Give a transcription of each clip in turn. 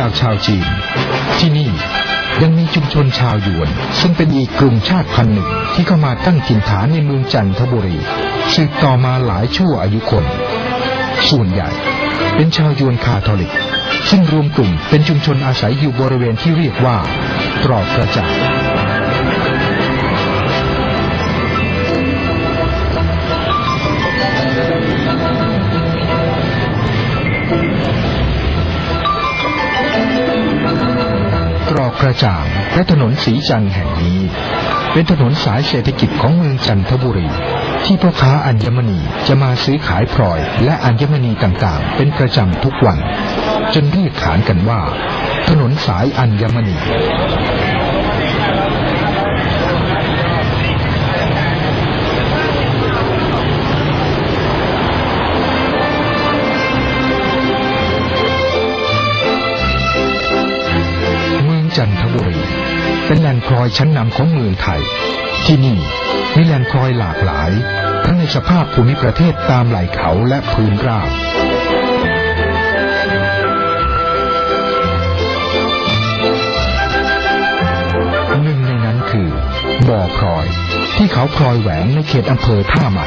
จากชาวจีน ที่นี่ยังมีชุมชนชาวยวน ซึ่งเป็นอีกกลุ่มชาติพันธุ์หนึ่งที่เข้ามาตั้งถิ่นฐานในเมืองจันทบุรีสืบต่อมาหลายชั่วอายุคน ส่วนใหญ่เป็นชาวยวนคาทอลิก ซึ่งรวมกลุ่มเป็นชุมชนอาศัยอยู่บริเวณที่เรียกว่าตรอกกระจาด ตรอกกระจ่างและถนนสีจันทร์แห่งนี้ เป็นถนนสายเศรษฐกิจของเมืองจันทบุรี ที่พ่อค้าอัญมณีจะมาซื้อขายพลอย และอัญมณีต่างๆ เป็นประจำทุกวัน จนเรียกขานกันว่า ถนนสายอัญมณี อยชั้นนำของเมืองไทย ที่นี่มีแหล่งพลอยหลากหลายทั้งในสภาพภูมิประเทศตามไหล่เขาและพื้นราบหนึ่งในนั้นคือ บ่อพลอย ที่เขาพลอยแหวงในเขตอำเภอท่าใหม่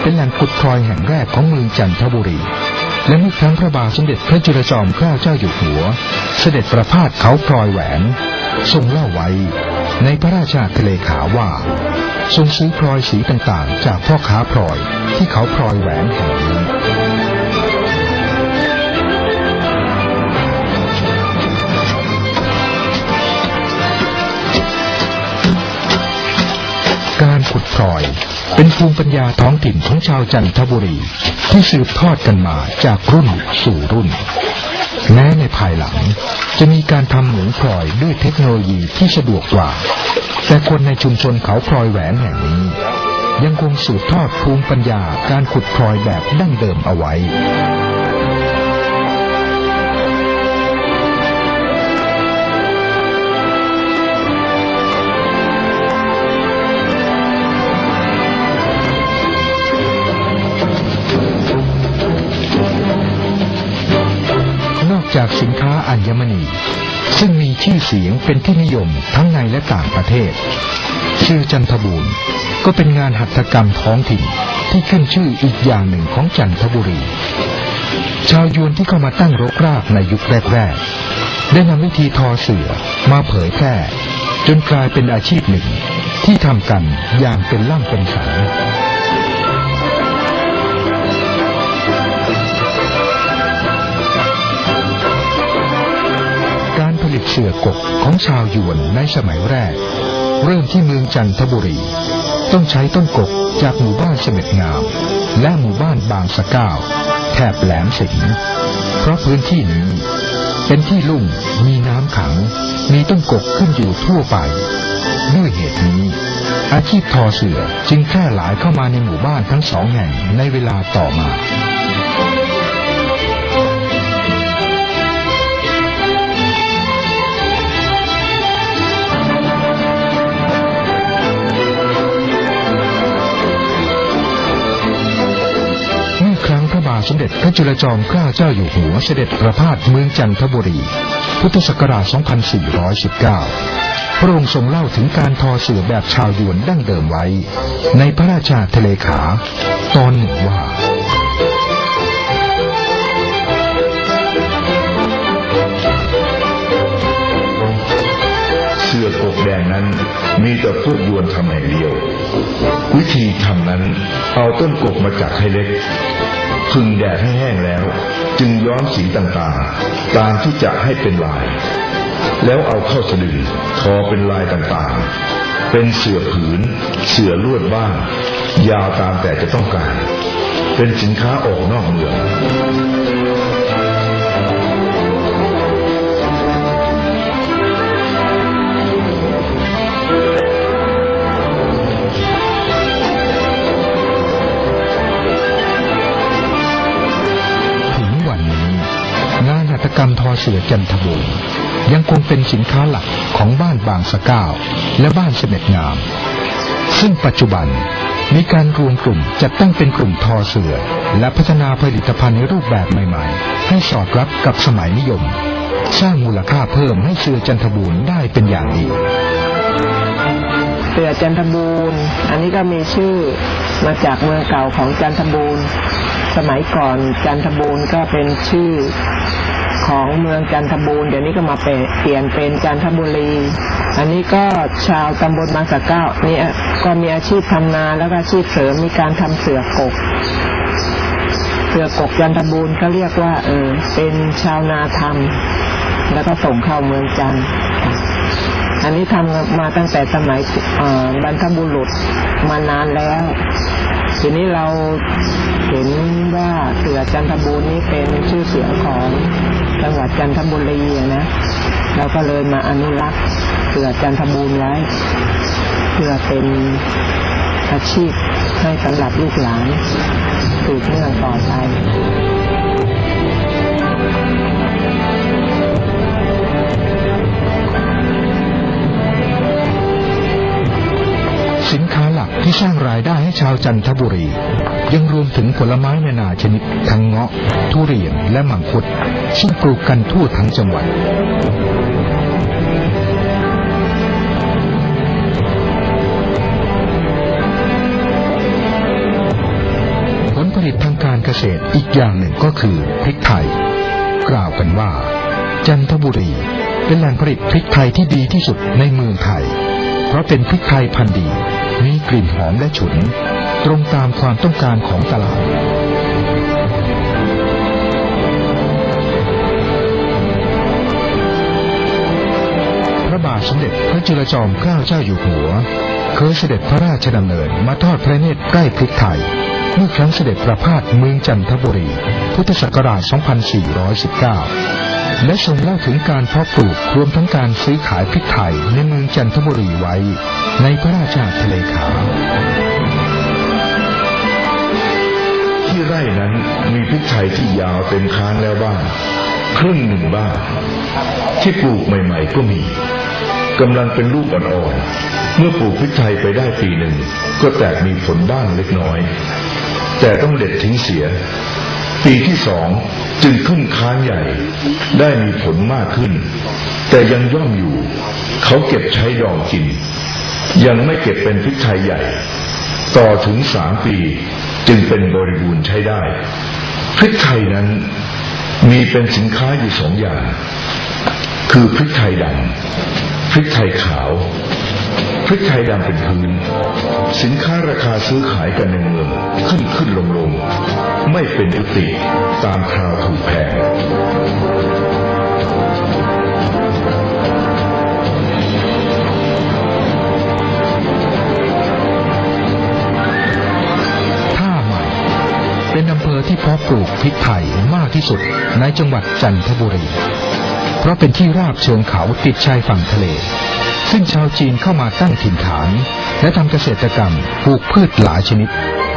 เป็นแหล่งขุดพลอยแห่งแรกของเมืองจันทบุรี และเมื่อครั้งพระบาทสมเด็จพระจุลจอมเกล้าเจ้าอยู่หัว เสด็จประพาสเขาพลอยแหวน ทรงเล่าไว้ในพระราชาทะเลขาว่า ทรงซื้อพลอยสีต่างๆ จากพ่อค้าพลอยที่เขาพลอยแหวนแห่งนี้การขุดพลอยเป็นภูมิปัญญาท้องถิ่นของชาวจันทบุรี ที่สืบทอดกันมาจากรุ่นสู่รุ่น แม้ในภายหลัง จะมีการทำเหมืองพลอยด้วยเทคโนโลยีที่สะดวกกว่า แต่คนในชุมชนเขาพลอยแหวนแห่งนี้ ยังคงสืบทอดภูมิปัญญาการขุดพลอยแบบดั้งเดิมเอาไว้ นอกจากสินค้าอัญมณี ซึ่งมีชื่อเสียงเป็นที่นิยมทั้งในและต่างประเทศชื่อจันทบูรณ์ก็เป็นงานหัตถกรรมท้องถิ่นที่ขึ้นชื่ออีกอย่างหนึ่งของจันทบุรี ชาวยวนที่เข้ามาตั้งรกรากในยุคแรกๆได้นำวิธีทอเสือมาเผยแพร่ จนกลายเป็นอาชีพหนึ่งที่ทำกันอย่างเป็นล่ำเป็นสาร ลิตเสือกกของชาวยวนในสมัยแรก เริ่มที่เมืองจันทบุรี ต้องใช้ต้นกกจากหมู่บ้านเสม็ดงาม และหมู่บ้านบางสะก้าวแถบแหลมสิงห์เพราะพื้นที่นี้ เป็นที่ลุ่มมีน้ำขัง มีต้นกกขึ้นอยู่ทั่วไปด้วยเหตุนี้ อาชีพทอเสือจึงแพร่หลายเข้ามาในหมู่บ้านทั้งสองแห่งในเวลาต่อมา ด็จพระจุลจอมเกล้าเจ้าอยู่หัวเสด็จประพาสเมืองจันทบุรี พุทธศักราช 2419 พระองค์ทรงเล่าถึงการทอเสือแบบชาวยวนดั้งเดิมไว้ ในพระราชาทะเลขา ตอนหนึ่งว่าเสื้อกกแดงนั้นมีแต่พวกยวนทำแห่งเดียว วิธีทำนั้นเอาต้นกกมาจักให้เล็ก พึงแดดให้แห้งแล้ว จึงย้อมสีต่างๆ ตามที่จะให้เป็นลาย แล้วเอาเข้าสะดือทอเป็นลายต่างๆ เป็นเสื่อผืน เสื่อลวดบ้าง ยาวตามแต่จะต้องการ เป็นสินค้าออกนอกเมือง สือจันทบุรยังคงเป็นสินค้าหลักของบ้านบางสะก้าวและบ้านเสม็ดงาม ซึ่งปัจจุบันมีการรวมกลุ่มจัดตั้งเป็นกลุ่มทอเสือ และพัฒนาผลิตภัณฑ์ในรูปแบบใหม่ๆ ให้สอดรับกับสมัยนิยม สร้างมูลค่าเพิ่มให้เสือจันทบูรณ์ได้เป็นอย่างดีเสือจันทบูรณ์อันนี้ก็มีชื่อมาจากเมืองเก่าของจันทบูรณ์สมัยก่อนจันทบูรณ์ก็เป็นชื่อ ของเมืองจันทบูรณ์เดี๋ยวนี้ก็มาเปลี่ยนเป็นจันทบุรี อันนี้ก็ชาวตำบลบางสะเก้านี่ก็มีอาชีพทำนาแล้วก็อาชีพเสริมมีการทำเสือกกเสือกกจันทบูรณ์ก็เรียกว่าเออเป็นชาวนาทำแล้วก็ส่งเข้าเมืองจันทร์อันนี้ทำมาตั้งแต่สมัยบรรพบุรุษมานานแล้ว ทีนี้เราเห็นว่าเสือจันทบูรณ์นี้เป็นชื่อเสียงของ จังหวัดจันทบุรีนะเราก็เลยมาอนุรักษ์เสือจันทบูรณ์ไว้เพื่อเป็นอาชีพให้สำหรับลูกหลานสืบเนื่องต่อไปสินค้าหลักที่สร้างรายได้ให้ชาวจันทบุรี ยังรวมถึงผลไม้นานาชนิด ทั้งเงาะ ทุเรียนและมังคุดซึ่งปลูกกันทั่วทั้งจังหวัดผลผลิตทางการเกษตรอีกอย่างหนึ่งก็คือพริกไทย กล่าวกันว่า จันทบุรีเป็นแหล่งผลิตพริกไทยที่ดีที่สุดในเมืองไทย เพราะเป็นพริกไทยพันธุ์ดี มีกลิ่นหอมและฉุน ตรงตามความต้องการของตลาด พระบาทสมเด็จพระจุลจอมเกล้าเจ้าอยู่หัว เคยเสด็จพระราชดำเนินมาทอดพระเนตรใกล้พริกไทย เมื่อครั้งเสด็จประพาสเมืองจันทบุรี พุทธศักราช 2419 และทรงเล่าถึงการเพาะปลูกรวมทั้งการซื้อขายพริกไทยในเมืองจันทบุรีไว้ ในพระราชาทะเลขาว ที่ไร่นั้นมีพริกไทยที่ยาวเต็มค้างแล้วบ้างครึ่งหนึ่งบ้าง ที่ปลูกใหม่ ๆ ก็มีกำลังเป็นลูกอ่อนๆเมื่อปลูกพริกไทยไปได้ปีหนึ่ง ก็แตกมีผลบ้างเล็กน้อย แต่ต้องเด็ดทิ้งเสีย ปีที่สองจึงขึ้นค้างใหญ่ ได้มีผลมากขึ้น แต่ยังย่อมอยู่ เขาเก็บใช้ดองกิน ยังไม่เก็บเป็นพริกไทยใหญ่ ต่อถึงสามปี จึงเป็นบริบูรณ์ใช้ได้ พริกไทยนั้นมีเป็นสินค้าอยู่สองอย่าง คือพริกไทยดำพริกไทยขาว พริกไทยดำเป็นพื้น สินค้าราคาซื้อขายกันในเมืองขึ้นขึ้นลงลง ไม่เป็นอุติตามคราวถูกแพง เพาะปลูกพริกไทยมากที่สุดในจังหวัดจันทบุรี เพราะเป็นที่ราบเชิงเขาติดชายฝั่งทะเล ซึ่งชาวจีนเข้ามาตั้งถิ่นฐาน และทำเกษตรกรรมปลูกพืชหลายชนิด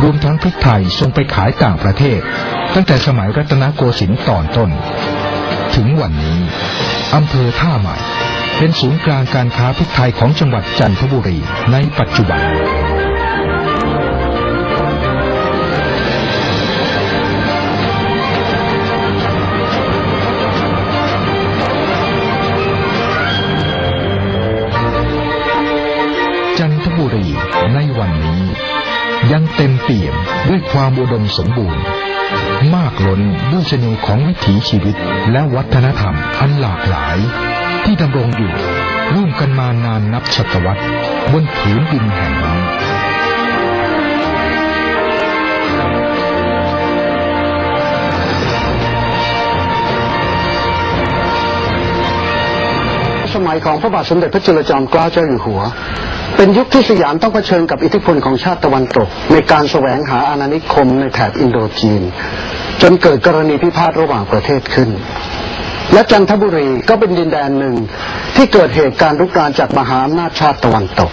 รวมทั้งพริกไทยส่งไปขายต่างประเทศ ตั้งแต่สมัยรัตนโกสินทร์ตอนต้น ถึงวันนี้อำเภอท่าใหม่ เป็นศูนย์กลางการค้าพริกไทยของจังหวัดจันทบุรีในปัจจุบัน ยังเต็มเปี่ยมด้วยความอุดมสมบูรณ์ มากล้นด้วยเสน่ห์ของวิถีชีวิตและวัฒนธรรมอันหลากหลาย ที่ดำรงอยู่ร่วมกันมานานนับศตวรรษบนผืนดินแห่งนี้สมัยของพระบาทสมเด็จพระจุลจอมเกล้าเจ้าอยู่หัว เป็นยุคที่สยามต้องเผชิญกับอิทธิพลของชาติตะวันตก ในการแสวงหาอาณานิคมในแถบอินโดจีน จนเกิดกรณีพิพาทระหว่างประเทศขึ้น และจันทบุรีก็เป็นดินแดนหนึ่งที่เกิดเหตุการณ์รุกรานจากมหาอำนาจชาติตะวันตก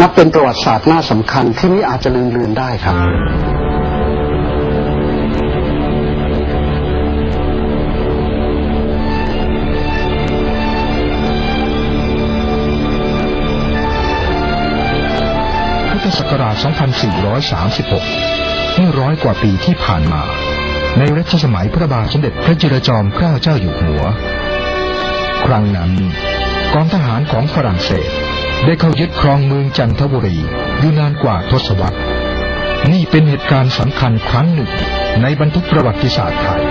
นับเป็นประวัติศาสตร์น่าสำคัญที่ไม่อาจจะลืมเลือนได้ครับ 2436เมื่อร้อยกว่าปีที่ผ่านมา ในรัชสมัยพระบาทสมเด็จพระจุลจอมเกล้าเจ้าอยู่หัว ครั้งนั้นกองทหารของฝรั่งเศส ได้เข้ายึดครองเมืองจันทบุรีอยู่นานกว่าทศวรรษ นี่เป็นเหตุการณ์สำคัญครั้งหนึ่งในบันทึกประวัติศาสตร์ไทย